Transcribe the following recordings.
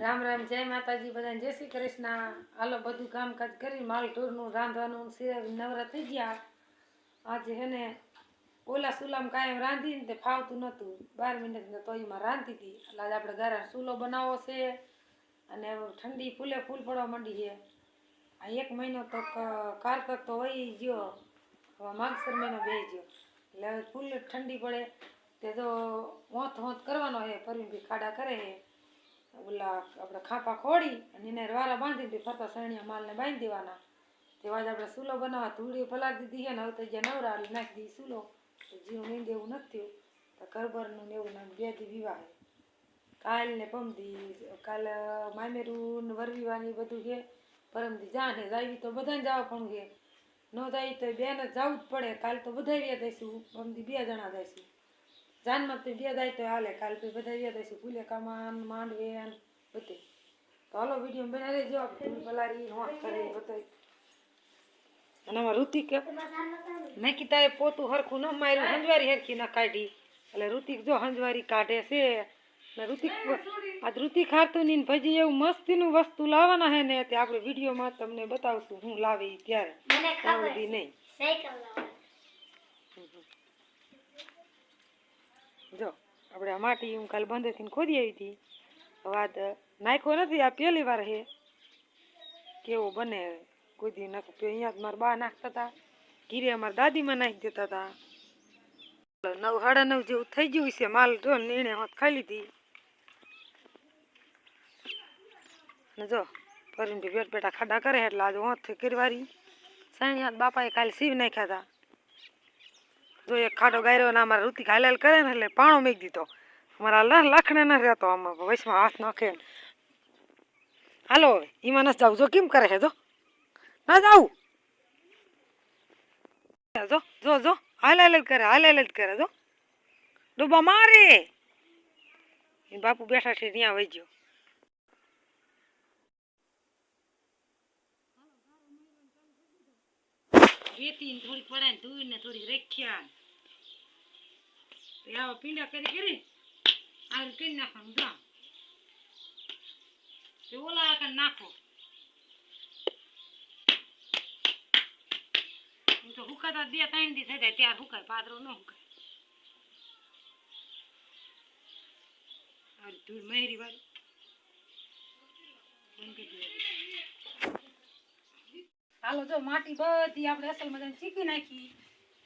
રામ રામ, જય માતાજી, બધાને જય શ્રી કૃષ્ણ. હાલો, બધું કામકાજ કરી, માલ ઢોરનું, રાંધવાનું સિરાવી નવરા થઈ ગયા. આજે હે ને ઓલા સુલામ કાયમ રાંધીને તે ફાવતું નહોતું. બાર મિનિટ ને તો એમાં રાંધતી હતી. એટલે આજે આપણે ઘરે સુલો બનાવવો છે. અને ઠંડી ફૂલે, ફૂલ પડવા માંડી છે. આ એક મહિનો તો કારકર તો વહી ગયો. હવે માગસર મહિનો બે ગયો. એટલે હવે ફૂલ ઠંડી પડે. તે તો હોંથ હોંથ કરવાનો છે. પરવીનભાઈ ખાડા કરે છે. ઓલા આપણે ખાપા ખોડી અને એને વારા બાંધી ફરતા સણિયા માલને બાંધી દેવાના. તેવા જ આપણે સૂલો બનાવવા ધૂળી પલાળી દીધી છે ને હવે તો જે નવરા નાખી દીધી સૂલો. તો જીવ નહીં દેવું નથી તો કરબરનું ને એવું નાખ બે દી વિવાહ. કાલ ને પમદી, કાલ મામેરું ને વરવીવાની બધું છે. પરમદી જાને જાવી તો બધાને જવા પણ છે. ન જાય તો બેન જ જવું જ પડે. કાલ તો બધા વ્યા જઈશું. પમદી બે જણા દઈશું જાનમાં તો બે દાય તો હાલે કાલ પછી બધા વ્યા છે ભૂલે કમાન માંડવેન બધે. તો હાલો વીડિયો બનાવી દેજો પલારી હોંશ કરી બતાવી. અને આમાં ઋતિક નાખી તારે પોતું હરખું ન માર્યું હંજવારી હરખી ન કાઢી. એટલે ઋતિક જો હંજવારી કાઢે છે ને ઋતિક આ ઋતિક હારતું ની ભજી એવું મસ્તીનું વસ્તુ લાવવાના હે ને તે આપણે વિડીયોમાં તમને બતાવશું હું લાવી ત્યારે. ત્યાં નહીં. જો, આપણે આ માટી હું કાલ બંધેથી ખોદી આવી હતી. હવે નાખ્યો નથી, આ પહેલી વાર હે. કેવો બને કોઈ દી નાખ. અહીંયા મારા બા નાખતા હતા. ઘીરે અમારા દાદીમાં નાખી દેતા હતા. નવ, સાડા નવ જેવું થઈ ગયું છે માલ જો નીણે હોત ખાઈ લીધી. ને જો પરીને પેટ પેટા ખાડા કરે એટલે આજે હોત કરવારી સાણી હાથ બાપાએ કાલે સીવ નાખ્યા હતા. જો એક ખાડો ગાયરો ને અમારા ઋતિક હાલાલ કરે ને એટલે પાણો મેક દીધો. અમારા લા- ના રહેતો આમાં વૈશમાં હાથ નાખે હાલો એમાં ન જાવ જો કેમ કરે છે, જો? ના જાવ જો જો જો. હાલ હાલ કરે હાલ હાલ કરે, જો. ડૂબા મારે. બાપુ બેઠા છે, ત્યાં વહી રેતી થોડીક પડાય ધોઈ ને થોડીક રેખ્યા. આવા પીંડા કરી કરી. આવી કરી નાખવાનું જા ઓલા આગળ નાખો. હું તો હુકાતા બે ત્રણ દી થઈ જાય, ત્યાં હુકાય, પાદરો ન હુકાય. ધૂળ મહેરી વાળી. બંધ કરી. હાલો જો માટી બધી આપણે અસલ મજાની ચીકી નાખી.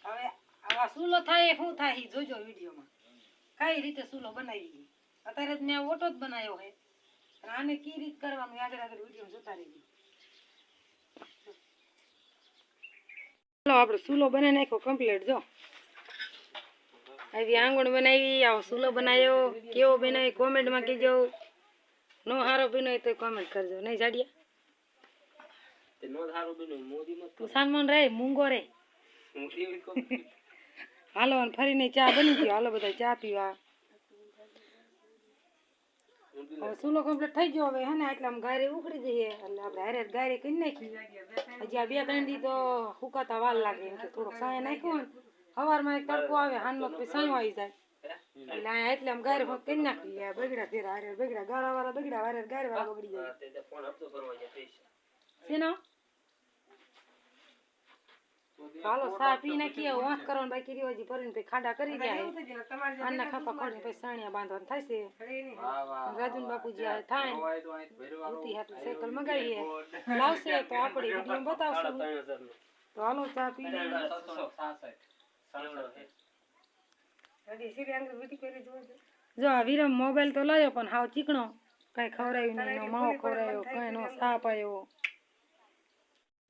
હવે આવા સૂલો થાય, શું થાય જોજો વિડીયોમાં. કઈ રીતે સૂલો બનાવી અત્યારે જ મેં ઓટો જ બનાવ્યો હે. આને કઈ રીત કરવાનું આગળ આગળ વીડિયો જોતા રહીએ ચાલો આપણે સૂલો બનાવી નાખ્યો કમ્પ્લીટ જો. આવી આંગણ બનાવી, આવો સૂલો બનાવ્યો. કેવો બનાવી કોમેન્ટમાં કહેજો. નો સારો બનાવી તો કોમેન્ટ કરજો. નહીં જાડિયા? સાનમાન રે મૂંગો રે હાલો ફરીને ચા બની ગયો હાલો બધા ચા પીવા હવે સૂલો કમ્પ્લીટ થઈ ગયો હવે હેને એટલે આમ ગારે ઉકળી જઈએ એટલે આપણે હારે ગારે કરી નાખી હજી આ બે ત્રણ દી તો સુકાતા વાર લાગે કે થોડોક સાંય નાખ્યો ને સવારમાં એક તડકો આવે હાનનો પછી સાંયો આવી જાય એટલે આ એટલે આમ ગારે ફોન કરી નાખી બગડા ફેરા હારે બગડા ગારા વાળા બગડા હારે ગારે વાળા બગડી જાય શેનો હાલો સા પી નાખીએ વાંસ કરવાનું બાકી રહ્યો હજી ભરીને પછી ખાડા કરી ગયા આના ખાપા ખોડી પછી સાણિયા બાંધવાનું થશે. છે રાજુન બાપુજી આ થાય ઉતી હાથ સાયકલ મગાવીએ. લાવશે તો આપણે વીડિયો બતાવશે. તો હાલો ચા પી જો આ વિરમ મોબાઈલ તો લાવ્યો પણ હાવ ચીકણો. કઈ ખવડાવ્યું નહીં માવો ખવરાયો કઈ નો સાપ આવ્યો.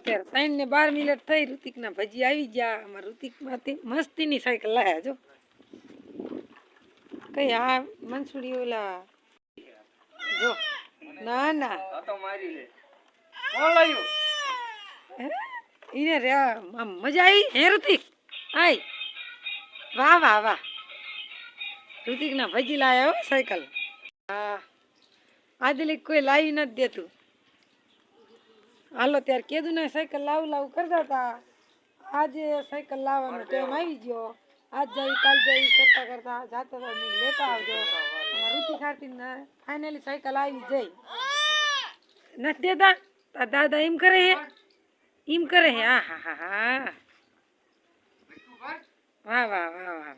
અત્યારે ત્રણ ને બાર મિનિટ થઈ ઋતિક ના ભજી આવી ગયા. અમારા ઋતિકમાંથી મસ્તી ની સાયકલ લાયા જો. કઈ આ મનસુડી ઓલા જો. ના ના? ઈને રે મજા આવી? હે ઋતિક? આય. વાહ વાહ વાહ. ઋતિક ના ભજી લાયા હો સાયકલ હા. આદલી કોઈ લાવી નથી દેતું. હાલો, ત્યારે કીધું ને સાયકલ લાવ લાવું કરતા હતા. આજે સાયકલ લાવવાનો ટાઈમ આવી ગયો. આજ જઈ કાલ જઈ કરતા કરતા જાતા હતા લેતા આવજો. અમારા ખાતી ને ફાઇનલી સાયકલ આવી જઈ નથી દેતા તાર દાદા એમ કરે હે? એમ કરે હે? હા હા હા હા. વાહ વાહ વાહ વાહ વાહ.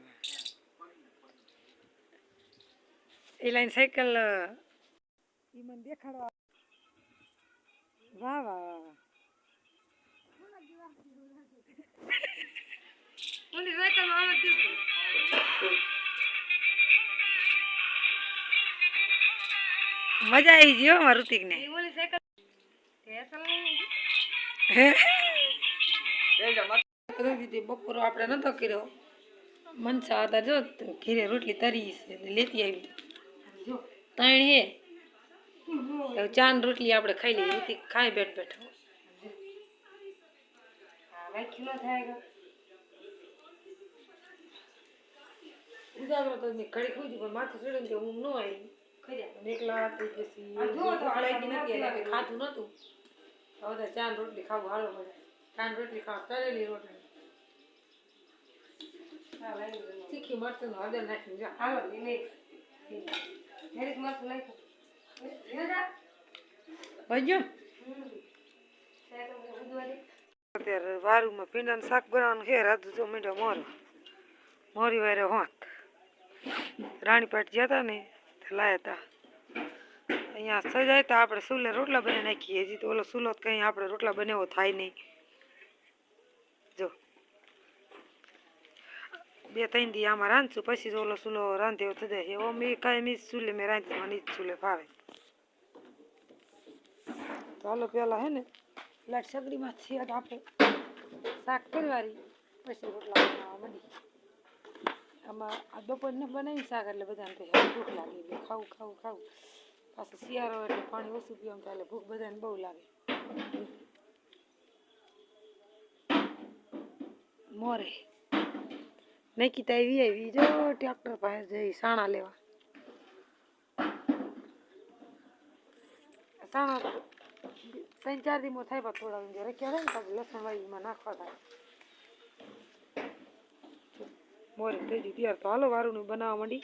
એ લાઈન સાયકલ એ મને દેખાડવા વાહ વાહ વાહ વાહ ઓલી સાયકલમાં મજા આવી ગઈ હો મારું ને ઓલી સાયકલ બપોરો આપણે નતો કર્યો. મનસા હતા જો ઘીરે રોટલી તરી છે લેતી આવી. ત્રણ હે. તો ચાન રોટલી આપણે ખાઈ લઈએ. ઋતિક ખાઈ બેઠ બેઠો. ઉજાગરો તો ઘડી ખુજી પણ માથું ચડે ને હું ન આવી. એકલા હતી પછી નથી એટલે ખાધું નહોતું. હવે તો રોટલી ખાવું હાલો મને ચા રોટલી ખાવ તળેલી રોટલી. તીખી મરચું હળદર નાખી મરચું હાલો અત્યારે વારુમાં ભીંડાનું શાક બનાવવાનું છે રાધુ તો મીંડો મોરો. મોરી વારે હોત. રાણીપાટ ગયા હતા ને લાયા હતા અહીંયા સજાય તો, આપણે સુલે રોટલા બનાવી નાખીએ. હજી તો ઓલો સુલો કંઈ આપણે રોટલા બનાવો થાય નહીં. જો. બે ત્રણ દી આમાં રાંધશું, પછી ઓલો સુલો રાંધ્યો થઈ જાય. એવો મેં કાંઈ મીસ સુલે, મેં રાંધી મને જ સુલે ફાવે. તો હાલો પેલા હે ને લાટ સગડીમાં છીએ આપે શાક પરવારી પછી રોટલા બનાવવા માંડી આમાં આ બપોરને બનાવી શાક એટલે બધાને હેવી ભૂખ લાગે. એટલે ખાવું ખાવું ખાવું. પાછું શિયાળો એટલે પાણી ઓછું પીવાનું ચાલે ભૂખ બધાને બહુ લાગે. મોરે. નૈકીતા આવી આવી જો ટ્રેક્ટર પાસે જઈ સાણા લેવા. સાણા ત્રણ ચાર દીમાં થાય પણ થોડા ઊંધે રખ્યા ને પછી લસણ વાળીમાં નાખવા થાય મોરે થઈ ગયું. તો હાલો વારુંનું બનાવવા માંડી.